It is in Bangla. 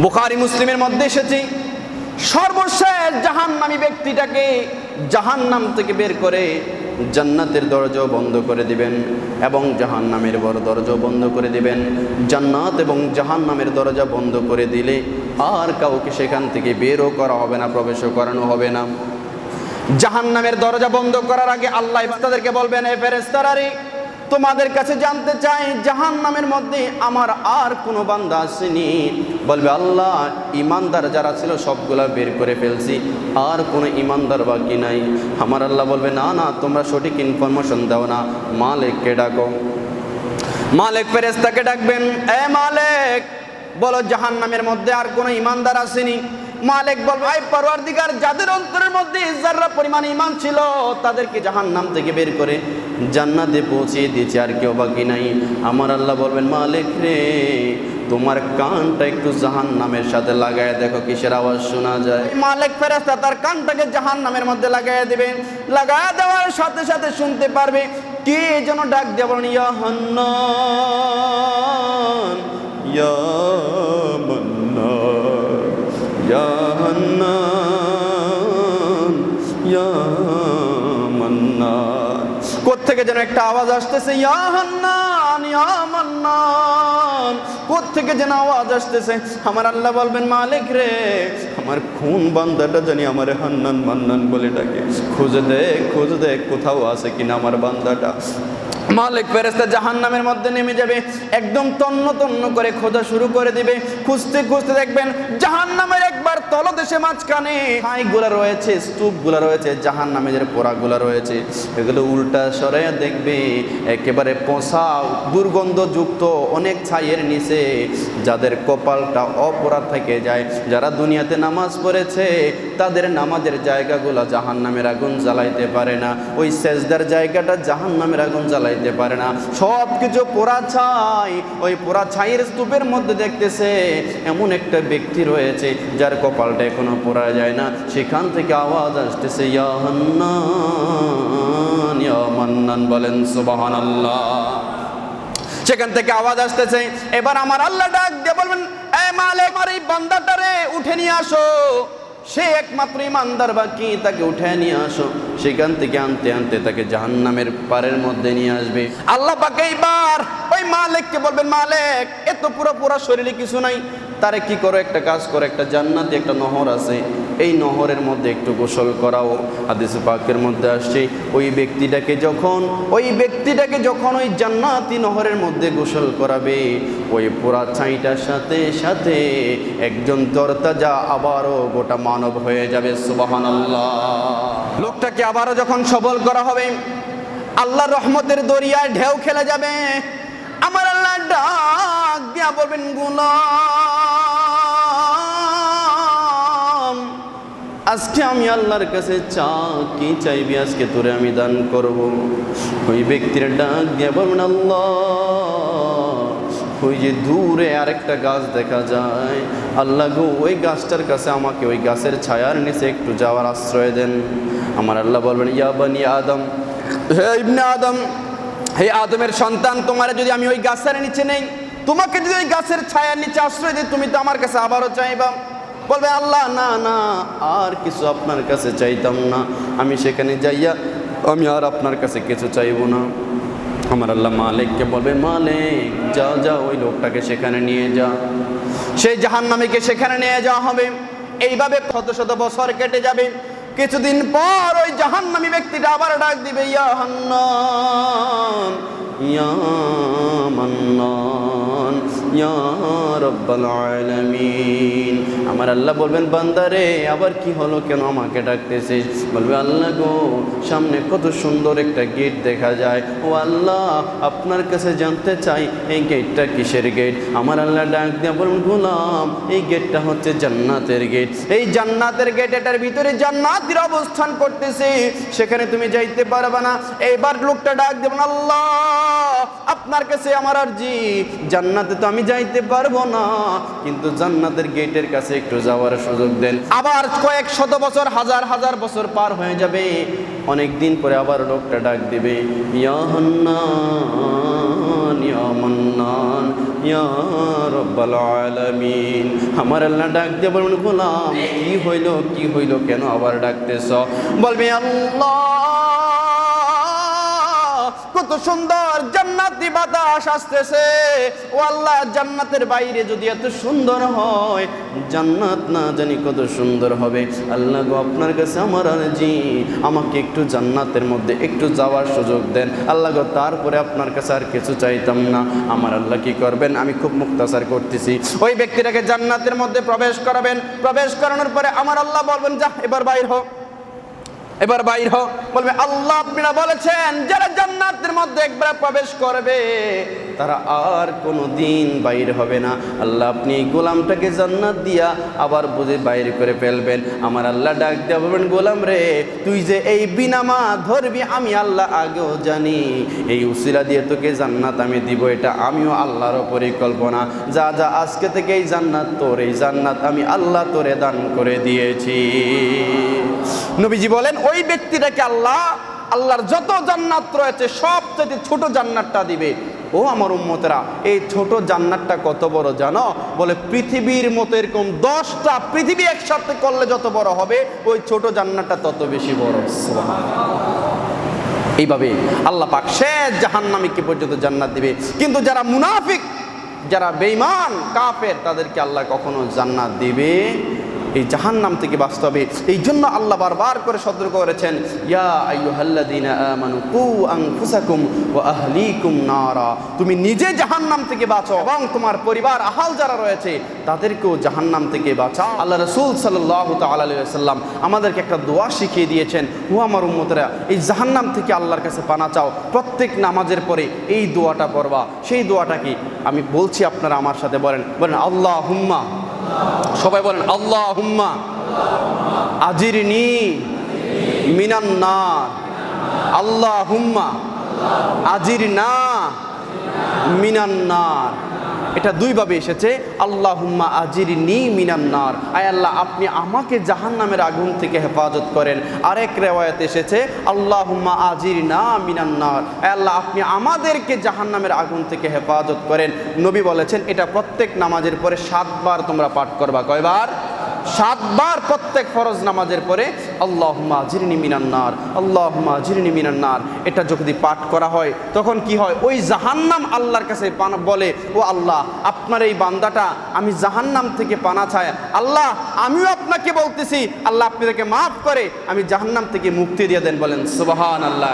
বুখারি মুসলিমের মধ্যে এসেছে, সর্বশেষ জাহান্নামী ব্যক্তিটাকে জাহান্নাম থেকে বের করে জান্নাতের দরজাও বন্ধ করে দিবেন এবং জাহান্নামের বড় দরজাও বন্ধ করে দিবেন। জান্নাত এবং জাহান্নামের দরজা বন্ধ করে দিলে আর কাউকে সেখান থেকে বেরও করা হবে না, প্রবেশও করানো হবে না। জাহান্নামের দরজা বন্ধ করার আগে আল্লাহ তাদেরকে বলবেন, এ ফেরেস্তারারে তোমাদের কাছে জানতে চাই, জাহান্নামের মধ্যে আমার আর কোনো বান্দা আসেনি। বলবে, আল্লাহ ইমানদার যারা ছিল, সবগুলা বের করে ফেলছি। আর কোনো ইমানদার বাকি নাই। আমার আল্লাহ বলবে, না না, তোমরা সঠিক ইনফরমেশন দাও না। মালিককে ডাকো। মালিক ফেরেস্তাকে ডাকবেন, এ মালিক, বলো, জাহান্নামের মধ্যে আর কোনো ইমানদার আসেনি? মালিক বলবে আই যাদের অন্তরের মধ্যে যারা পরিমাণ ইমান ছিল, তাদেরকে জাহান্নাম থেকে বের করে জান্নাতে পৌঁছিয়ে দিয়েছে, আর কেউ বাকি নাই। আমার আল্লাহ বলবেন, মালিক রে, তোমার কানটা একটু জাহান নামের সাথে লাগায় দেখো, কিসের আওয়াজ শোনা যায়? মালিক ফেরেস্তা তার কানটাকে জাহান নামের মধ্যে লাগায় দিবে, লাগায় দেওয়ার সাথে সাথে শুনতে পারবে, কে যেন ডাক বলেন ইয়া হান্নান, ইয়া কোত্থেকে যেন একটা আওয়াজ আসতেছে? কোত্থেকে যেন আওয়াজ আসতেছে? আমার আল্লাহ বলবেন, মালিক রে, আমার খুন বান্দাটা জানি আমার হান্নান মান্নান বলে ডাকে। খুঁজে দে খুঁজে দে কোথাও আছে কিনা আমার বান্দাটা। মালিক ফেরেস্তা জাহান নামের মধ্যে নেমে যাবে, একদম তন্ন তন্ন করে খোঁজা শুরু করে দিবে। খুঁজতে খুঁজতে দেখবেন জাহান নামের একবার তলদেশে মাঝখানে গুলা রয়েছে স্তূপগুলা রয়েছে জাহান নামের পোড়াগুলা রয়েছে। এগুলো উল্টা সরে দেখবে, একেবারে পোষা, দুর্গন্ধযুক্ত অনেক ছাইয়ের নিচে, যাদের কপালটা অপরাধ থেকে যায়। যারা দুনিয়াতে নামাজ পড়েছে, তাদের নামাজের জায়গাগুলা জাহান নামের আগুন জ্বালাইতে পারে না। ওই সেজদার জায়গাটা জাহান নামের আগুন জ্বালাইতে পারে না। সব কিছু পোড়া ছাই, ওই পোড়া ছাইয়ের স্তূপের মধ্যে দেখতেছে, এমন একটা ব্যক্তি রয়েছে, যার কপালটা এখনও পোড়া যায় না। সেখান থেকে আওয়াজ আসতেছে, ইয়া হান্নান মান্নান, বলেন সুবাহান আল্লাহ সেখান থেকে আওয়াজ আসতেছে, এবার আমার আল্লাহ ডাক দিয়ে বলবেন, এ মালিক, আমার এই বান্দাটারে উঠে নিয়ে আসো। সে একমাত্র ইমানদার বাকি তাকে উঠে নিয়ে আসো। সেখান থেকে আনতে আনতে তাকে জাহান্নামের পারের মধ্যে নিয়ে আসবে। আল্লাহ পাকে এইবার ওই মালিককে বলবেন, মালিক এত পুরো পুরা শরীরে কিছু নাই। তারে কি করো? একটা কাজ করো, একটা জান্নাতি একটা নহর আছে। এই নহরের মধ্যে একটু গোসল করাও হাদিস পাকের মধ্যে আসছে। ওই ব্যক্তিটাকে যখন, ওই ব্যক্তিটাকে যখন ওই জান্নাতি নহরের মধ্যে গোসল করাবে, ওই পোড়া ছাইটার সাথে সাথে একজন তরতাজা আবারও গোটা মানব হয়ে যাবে সুবাহান লোকটাকে আবারও যখন সবল করা হবে আল্লাহ রহমতের দরিয়ায় ঢেউ খেলে যাবে। আমার আল্লাহ ডাক দিয়া বলবেন, গুলাম। আজকে আমি আল্লাহর কাছে চা, কি চাইবি আজকে তোরে আমি দান করব? ওই ব্যক্তির ডাক দিয়ে আল্লাহ, ওই যে দূরে আরেকটা গাছ দেখা যায়। আল্লাহ গো, ওই গাছটার কাছে আমাকে ওই গাছের ছায়ার নিচে একটু যাওয়ার আশ্রয় দেন। আমার আল্লাহ বলবেন, ইয়া বানি আদম। হে ইবনে আদম, হে আদমের সন্তান, তোমার যদি আমি ওই গাছের নিচে নেই, তোমাকে যদি ওই গাছের ছায়ার নিচে আশ্রয় দিই, তুমি তো আমার কাছে আবারও চাইবা। বলবে, আল্লাহ, না না, আর কিছু আপনার কাছে চাইতাম না। আমি সেখানে যাইয়া, আমি আর আপনার কাছে কিছু চাইব না। আমার আল্লাহ মালিককে বলবে, মালিক যা যা ওই লোকটাকে সেখানে নিয়ে যা। সেই জাহান্নামীকে সেখানে নিয়ে যাওয়া হবে। এইভাবে শত শত বছর কেটে যাবে। কিছুদিন পর ওই জাহান্নামী ব্যক্তিটা আবার ডাক দিবে, ইয়া হান্নান, ইয়া মান্নান, ইয়া রব্বাল আলামিন। আমার আল্লাহ বলবেন, বান্দারে, আবার কি হলো কেন আমাকে ডাকতেছিস? বলবে, আল্লাহ গো, সামনে কত সুন্দর একটা গেট দেখা যায়। ও আল্লাহ, আপনার কাছে জানতে চাই, এই গেটটা কিসের গেট? আমার আল্লাহ ডাক দিয়ে বলুন গোলাম, এই গেটটা হচ্ছে জান্নাতের গেট। এই জান্নাতের গেট, এটার ভিতরে জান্নাতের অবস্থান করতেছে। সেখানে তুমি যাইতে পারবে না। এইবার লোকটা ডাক দেবেন আল্লাহ, আপনার কাছে আমার আরজি। জান্নাতে তো আমি যাইতে পারব না। কিন্তু জান্নাতের গেটের কাছে একটু যাওয়ার সুযোগ দেন। আবার কয়েক শত বছর, হাজার হাজার বছর পার হয়ে যাবে। অনেক দিন পরে আবার লোকটা ডাক দিবে আমার আল্লাহ ডাক দিয়ে বলবেন, গোলাম, কি হইল কি হইল, কেন আবার ডাকতেছ? বলবে, আল্লাহ, কত সুন্দর জান্নাতি বাতাস আসতেছে। ও আল্লাহ, জান্নাতের বাইরে যদি এত সুন্দর হয়, জান্নাত না জানি কত সুন্দর হবে। আল্লাহ গো, আপনার কাছে আমার আরজি। আমাকে একটু জান্নাতের মধ্যে একটু যাওয়ার সুযোগ দেন। আল্লাহ গো, তারপরে আপনার কাছে আর কিছু চাইতাম না। আমার আল্লাহ কি করবেন? আমি খুব মুক্তাচার করতেছি। ওই ব্যক্তিটাকে জান্নাতের মধ্যে প্রবেশ করাবেন। প্রবেশ করানোর পরে আমার আল্লাহ বলবেন, যা, এবার বাইর হোক এবার বাইর হোক বলবে আল্লাহ বলেছেন যারা জান্নাতের মধ্যে একবার প্রবেশ করবে তারা আর কোনো দিন বাইর হবে না। আল্লাহ আপনি গোলামটাকে জান্নাত দিয়া আবার বুঝে বাইর করে ফেলবেন। আমার আল্লাহ ডাক দেওয়া বলবেন, গোলাম রে, তুই যে এই বিনামা ধরবি, আমি আল্লাহ আগেও জানি। এই উসিলা দিয়ে তোকে জান্নাত আমি দিব, এটা আমিও আল্লাহর পরিকল্পনা। যা যা আজকে থেকে এই জান্নাত তোর, এই জান্নাত আমি আল্লাহ তোরে দান করে দিয়েছি। নবীজি বলেন, ওই ব্যক্তিটাকে আল্লাহ আল্লাহর যত জান্নাত রয়েছে, সব সবচেয়ে ছোট জান্নাতটা দিবে। ও আমার উম্মতেরা, এই ছোট জান্নাতটা কত বড় জানো? বলে পৃথিবীর মতো এরকম দশটা পৃথিবী একসাথে করলে যত বড় হবে, ওই ছোট জান্নাতটা তত বেশি বড়। এইভাবে আল্লাহ পাক শেষ জাহান্নামীকে পর্যন্ত জান্নাত দিবে। কিন্তু যারা মুনাফিক, যারা বেঈমান, কাফের, তাদেরকে আল্লাহ কখনো জান্নাত দিবে এই জাহান্নাম থেকে বাঁচতে হবে। এই জন্য আল্লাহ বারবার করে সতর্ক করেছেন তুমি নিজে জাহান্নাম থেকে বাঁচো এবং তোমার পরিবার, আহাল যারা রয়েছে, তাদেরকেও জাহান্নাম থেকে বাঁচাও। আল্লাহ রসুল সাল্লাল্লাহু তাআলা আলাইহি আমাদেরকে একটা দোয়া শিখিয়ে দিয়েছেন, ও আমার উম্মতেরা, এই জাহান্নাম থেকে আল্লাহর কাছে পানা চাও। প্রত্যেক নামাজের পরে এই দোয়াটা পড়বা। সেই দোয়াটা কি? আমি বলছি, আপনারা আমার সাথে বলেন। বলেন আল্লাহ হুম্মা সবাই বলেন আল্লাহ হুম্মা আজিরনি মিনান্না আল্লাহ হুম্মা আজির না মিনান্নার এটা দুইভাবে এসেছে আল্লাহ হুম্মা আজির নি মিনান্নার আয় আল্লাহ, আপনি আমাকে জাহান নামের আগুন থেকে হেফাজত করেন। আরেক রেওয়ায়ত এসেছে আল্লাহ হুম্মা আজির না মিনান্নার আয় আল্লাহ, আপনি আমাদেরকে জাহান নামের আগুন থেকে হেফাজত করেন। নবী বলেছেন, এটা প্রত্যেক নামাজের পরে সাতবার তোমরা পাঠ করবা। কয়বার? সাতবার প্রত্যেক ফরজ নামাজের পরে আল্লাহ আজিরনি মিনান্নার আল্লাহ আজিরনি মিনান্নার এটা যদি পাঠ করা হয়, তখন কি হয়? ওই জাহান্নাম আল্লাহর কাছে বলে, ও আল্লাহ, আপনার এই বান্দাটা আমি জাহান্নাম থেকে পানা চাই আল্লাহ, আমিও আপনাকে বলতেছি। আল্লাহ আপনি তাকে মাফ করে, আমি জাহান্নাম থেকে মুক্তি দিয়ে দেন বলেন। সুবাহান আল্লাহ